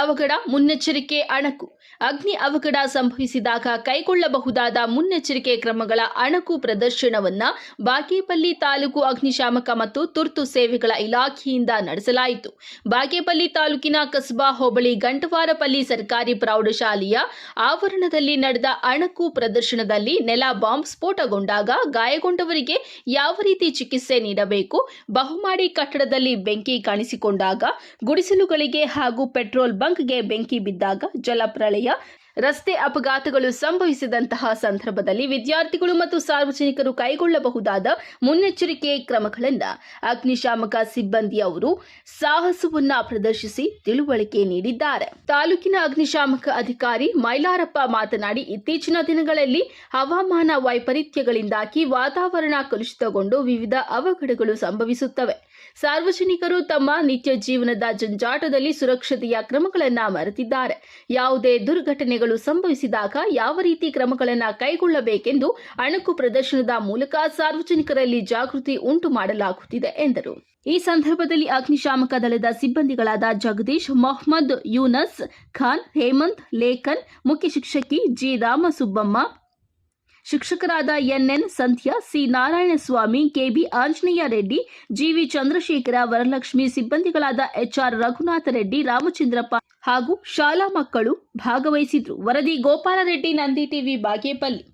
ಅವಘಡ, ಮುನ್ನೆಚ್ಚರಿಕೆ ಅಣಕು. ಅಗ್ನಿ ಅವಘಡ ಸಂಭವಿಸಿದಾಗ ಕೈಗೊಳ್ಳಬಹುದಾದ ಮುನ್ನೆಚ್ಚರಿಕೆ ಕ್ರಮಗಳ ಅಣಕು ಪ್ರದರ್ಶನವನ್ನ ಬಾಗೇಪಲ್ಲಿ ತಾಲೂಕು ಅಗ್ನಿಶಾಮಕ ಮತ್ತು ತುರ್ತು ಸೇವೆಗಳ ಇಲಾಖೆಯಿಂದ ನಡೆಸಲಾಯಿತು. ಬಾಗೇಪಲ್ಲಿ ತಾಲೂಕಿನ ಕಸ್ಬಾ ಹೋಬಳಿ ಗಂಟವಾರಪಲ್ಲಿ ಸರ್ಕಾರಿ ಪ್ರೌಢಶಾಲೆಯ ಆವರಣದಲ್ಲಿ ನಡೆದ ಅಣಕು ಪ್ರದರ್ಶನದಲ್ಲಿ ನೆಲ ಬಾಂಬ್ ಸ್ಫೋಟಗೊಂಡಾಗ ಗಾಯಗೊಂಡವರಿಗೆ ಯಾವ ರೀತಿ ಚಿಕಿತ್ಸೆ ನೀಡಬೇಕು, ಬಹುಮಾಡಿ ಕಟ್ಟಡದಲ್ಲಿ ಬೆಂಕಿ ಕಾಣಿಸಿಕೊಂಡಾಗ ಗುಡಿಸಲುಗಳಿಗೆ ಹಾಗೂ ಪೆಟ್ರೋಲ್ ಬಂಕ್ಗೆ ಬೆಂಕಿ ಬಿದ್ದಾಗ ಜಲಪ್ರಳಯ ರಸ್ತೆ ಅಪಘಾತಗಳು ಸಂಭವಿಸಿದಂತಹ ಸಂದರ್ಭದಲ್ಲಿ ವಿದ್ಯಾರ್ಥಿಗಳು ಮತ್ತು ಸಾರ್ವಜನಿಕರು ಕೈಗೊಳ್ಳಬಹುದಾದ ಮುನ್ನೆಚ್ಚರಿಕೆ ಕ್ರಮಗಳಿಂದ ಅಗ್ನಿಶಾಮಕ ಸಿಬ್ಬಂದಿಯವರು ಸಾಹಸವನ್ನ ಪ್ರದರ್ಶಿಸಿ ತಿಳುವಳಿಕೆ ನೀಡಿದ್ದಾರೆ. ತಾಲೂಕಿನ ಅಗ್ನಿಶಾಮಕ ಅಧಿಕಾರಿ ಮೈಲಾರಪ್ಪ ಮಾತನಾಡಿ, ಇತ್ತೀಚಿನ ದಿನಗಳಲ್ಲಿ ಹವಾಮಾನ ವೈಪರೀತ್ಯಗಳಿಂದಾಗಿ ವಾತಾವರಣ ಕಲುಷಿತಗೊಂಡು ವಿವಿಧ ಅವಘಡಗಳು ಸಂಭವಿಸುತ್ತವೆ. ಸಾರ್ವಜನಿಕರು ತಮ್ಮ ನಿತ್ಯ ಜೀವನದ ಜಂಜಾಟದಲ್ಲಿ ಸುರಕ್ಷತೆಯ ಕ್ರಮಗಳನ್ನು ಮರೆತಿದ್ದಾರೆ. ಯಾವುದೇ ದುರ್ಘಟನೆಗಳು ಸಂಭವಿಸಿದಾಗ ಯಾವ ರೀತಿ ಕ್ರಮಗಳನ್ನು ಕೈಗೊಳ್ಳಬೇಕೆಂದು ಅಣಕು ಪ್ರದರ್ಶನದ ಮೂಲಕ ಸಾರ್ವಜನಿಕರಲ್ಲಿ ಜಾಗೃತಿ ಉಂಟು ಮಾಡಲಾಗುತ್ತಿದೆ ಎಂದರು. ಈ ಸಂದರ್ಭದಲ್ಲಿ ಅಗ್ನಿಶಾಮಕ ದಳದ ಸಿಬ್ಬಂದಿಗಳಾದ ಜಗದೀಶ್, ಮೊಹಮ್ಮದ್ ಯೂನಸ್ ಖಾನ್, ಹೇಮಂತ್, ಲೇಖನ್, ಮುಖ್ಯ ಶಿಕ್ಷಕಿ ಜಿ. ರಾಮಸುಬ್ಬಮ್ಮ, ಶಿಕ್ಷಕರಾದ NN Sandhya, C. Narayanaswamy KB Anjaneya Reddy GV Chandrashekara, Varalakshmi, ಸಿಬ್ಬಂದಿಗಳಾದ HR Raghunatha Reddy, Ramachandrappa ಹಾಗೂ ಶಾಲಾ ಮಕ್ಕಳು ಭಾಗವಹಿಸಿದ್ರು. ವರದಿ ಗೋಪಾಲರೆಡ್ಡಿ ನಂದಿ ಟಿವಿ ಬಾಗೇಪಲ್ಲಿ.